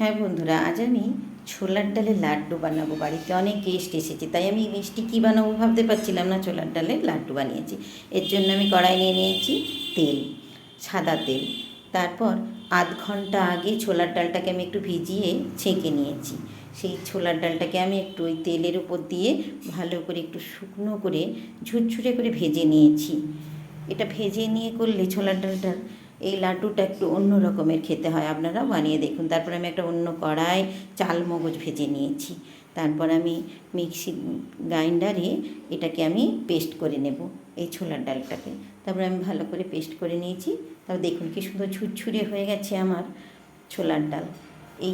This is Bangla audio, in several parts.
হ্যাঁ বন্ধুরা, আজ আমি ছোলার ডালের লাড্ডু বানাবো। বাড়িতে অনেক গেস্ট এসেছে, তাই আমি মিষ্টি কী বানাবো ভাবতে পারছিলাম না। ছোলার ডালের লাড্ডু বানিয়েছি। এর জন্য আমি কড়াই নিয়ে নিয়েছি তেল, সাদা তেল। তারপর আধ ঘণ্টা আগে ছোলার ডালটাকে আমি একটু ভিজিয়ে ছেঁকে নিয়েছি। সেই ছোলার ডালটাকে আমি একটু ওই তেলের উপর দিয়ে ভালো করে একটু শুকনো করে ঝুরঝুরে করে ভেজে নিয়েছি। এটা ভেজে নিয়ে করলে ছোলার ডালটার এই লাড্ডুটা একটু অন্য রকমের খেতে হয়, আপনারা বানিয়ে দেখুন। তারপর আমি একটা অন্য কড়াই চাল মগজ ভেজে নিয়েছি। তারপর আমি মিক্সি গ্রাইন্ডারে এটাকে আমি পেস্ট করে নেব এই ছোলার ডালটাকে তারপর আমি ভালো করে পেস্ট করে নিয়েছি। তারপর দেখুন কি সুন্দর ঝুরঝুরে হয়ে গেছে আমার ছোলার ডাল। এই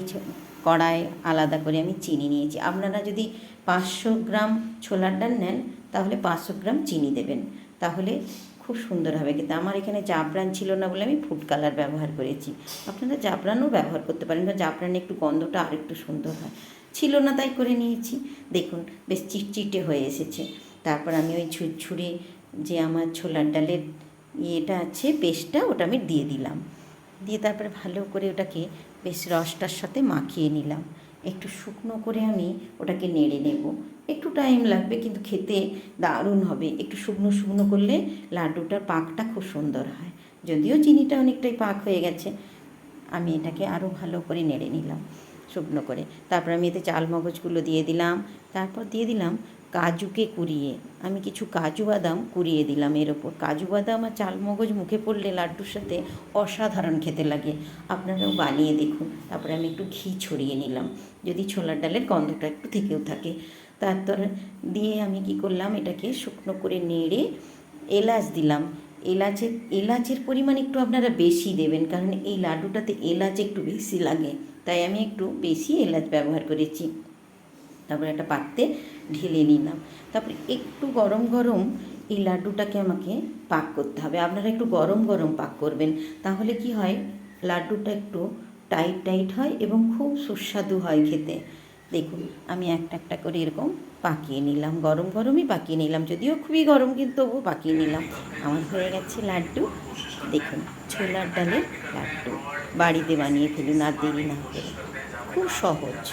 কড়াই আলাদা করে আমি চিনি নিয়েছি। আপনারা যদি পাঁচশো গ্রাম ছোলার ডাল নেন, তাহলে পাঁচশো গ্রাম চিনি দেবেন। তাহলে খুব সুন্দর হবে কিন্তু আমার এখানে জাফরান ছিল না বলে আমি ফুড কালার ব্যবহার করেছি। আপনারা জাফরানও ব্যবহার করতে পারেন বা জাফরানে একটু গন্ধটা আর একটু সুন্দর হয়। ছিল না তাই করে নিয়েছি। দেখুন, বেশ চিটচিটে হয়ে এসেছে। তারপর আমি ওই ঝুরঝুরে যে আমার ছোলার ডালের ইয়েটা আছে, পেস্টটা, ওটা আমি দিয়ে দিলাম। দিয়ে তারপরে ভালো করে ওটাকে বেশ রসটার সাথে মাখিয়ে নিলাম। একটু শুকনো করে আমি ওটাকে নেড়ে নেব। একটু টাইম লাগবে কিন্তু খেতে দারুণ হবে। একটু শুকনো শুকনো করলে লাড্ডুটার পাকটা খুব সুন্দর হয়। যদিও চিনিটা অনেকটাই পাক হয়ে গেছে, আমি এটাকে আরও ভালো করে নেড়ে নিলাম শুকনো করে। তারপর আমি এতে চাল মগজগুলো দিয়ে দিলাম, তারপর দিয়ে দিলাম কাজুকে কুড়িয়ে, আমি কিছু কাজু বাদাম কুড়িয়ে দিলাম এর ওপর। কাজু বাদাম আর চাল মগজ মুখে পড়লে লাড্ডুর সাথে অসাধারণ খেতে লাগে। আপনারাও বানিয়ে দেখুন। তারপরে আমি একটু ঘি ছড়িয়ে নিলাম। যদি ছোলার ডালের গন্ধটা একটু থেকেও থাকে। তারপর দিয়ে আমি কি করলাম? এটাকে শুকনো করে নেড়ে এলাচ দিলাম। এলাচের এলাচের পরিমাণ একটু আপনারা বেশি দেবেন, কারণ এই লাড্ডুটাতে এলাচ একটু বেশি লাগে। তাই আমি একটু বেশি এলাচ ব্যবহার করেছি। তারপরে একটা পাত্রে ঢেলে নিলাম। তারপরে একটু গরম গরম এই লাড্ডুটাকে আমাকে পাক করতে হবে। আপনারা একটু গরম গরম পাক করবেন, তাহলে কি হয়? লাড্ডুটা একটু টাইট টাইট হয় এবং খুব সুস্বাদু হয় খেতে। দেখুন, আমি একটা একটা করে এরকম পাকিয়ে নিলাম। গরম গরমই পাকিয়ে নিলাম, যদিও খুবই গরম কিন্তু তবুও পাকিয়ে নিলাম। আমার হয়ে গেছে লাড্ডু। দেখুন, ছোলার ডালের লাড্ডু। বাড়িতে বানিয়ে ফেলুন, আর দেরি না করে। খুব সহজ।